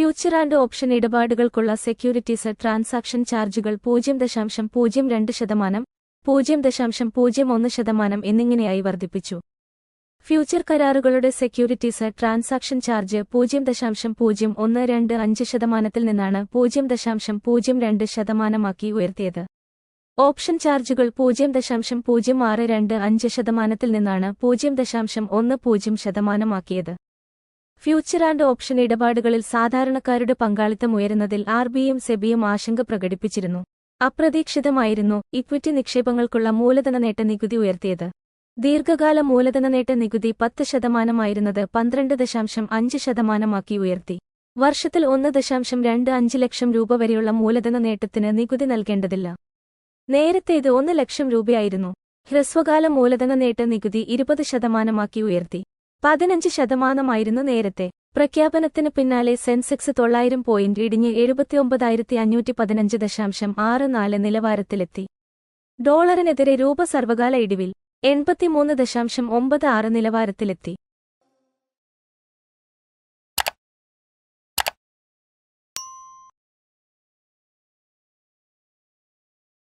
Future and option ഇടപാടുകൾക്കുള്ള securities transaction ചാർജുകൾ പൂജ്യം ദശാംശം പൂജ്യം രണ്ട് ശതമാനം പൂജ്യം ദശാംശം പൂജ്യം ഒന്ന് ശതമാനം എന്നിങ്ങനെയായി വർദ്ധിപ്പിച്ചു. ഫ്യൂച്ചർ കരാറുകളുടെ സെക്യൂരിറ്റീസ് ട്രാൻസാക്ഷൻ ചാർജ് പൂജ്യം ദശാംശം പൂജ്യം ഒന്ന് രണ്ട് അഞ്ച് ശതമാനത്തിൽ നിന്നാണ് പൂജ്യം ദശാംശം പൂജ്യം രണ്ട് ശതമാനമാക്കി ഉയർത്തിയത്. ഓപ്ഷൻ ചാർജുകൾ പൂജ്യം ദശാംശം പൂജ്യം ആറ് രണ്ട് അഞ്ച് ശതമാനത്തിൽ നിന്നാണ് പൂജ്യം ദശാംശം ഒന്ന് പൂജ്യം ശതമാനമാക്കിയത്. ഫ്യൂച്ചർ ആൻഡ് ഓപ്ഷൻ ഇടപാടുകളിൽ സാധാരണക്കാരുടെ പങ്കാളിത്തം ഉയരുന്നതിൽ ആർ ബിയും സെബിയും ആശങ്ക പ്രകടിപ്പിച്ചിരുന്നു. അപ്രതീക്ഷിതമായിരുന്നു ഇക്വിറ്റി നിക്ഷേപങ്ങൾക്കുള്ള മൂലധന നേട്ട നികുതി ഉയർത്തിയത്. ദീർഘകാല മൂലധന നേട്ട നികുതി പത്ത് ശതമാനമായിരുന്നത് പന്ത്രണ്ട് ദശാംശം അഞ്ച് ശതമാനമാക്കി ഉയർത്തി. വർഷത്തിൽ ഒന്ന് ദശാംശം രണ്ട് അഞ്ച് ലക്ഷം രൂപ വരെയുള്ള മൂലധന നേട്ടത്തിന് നികുതി നൽകേണ്ടതില്ല. നേരത്തെ ഇത് ഒന്ന് ലക്ഷം രൂപയായിരുന്നു. ഹ്രസ്വകാല മൂലധന നേട്ട നികുതി ഇരുപത് ശതമാനമാക്കി ഉയർത്തി. പതിനഞ്ച് ശതമാനമായിരുന്നു നേരത്തെ. പ്രഖ്യാപനത്തിന് പിന്നാലെ സെൻസെക്സ് തൊള്ളായിരം പോയിന്റ് ഇടിഞ്ഞ് എഴുപത്തിയൊമ്പതായിരത്തി അഞ്ഞൂറ്റി പതിനഞ്ച് ദശാംശം ആറ് നാല് നിലവാരത്തിലെത്തി. ഡോളറിനെതിരെ രൂപ സർവകാല ഇടിവിൽ എൺപത്തിമൂന്ന് ദശാംശം ഒമ്പത് ആറ് നിലവാരത്തിലെത്തി.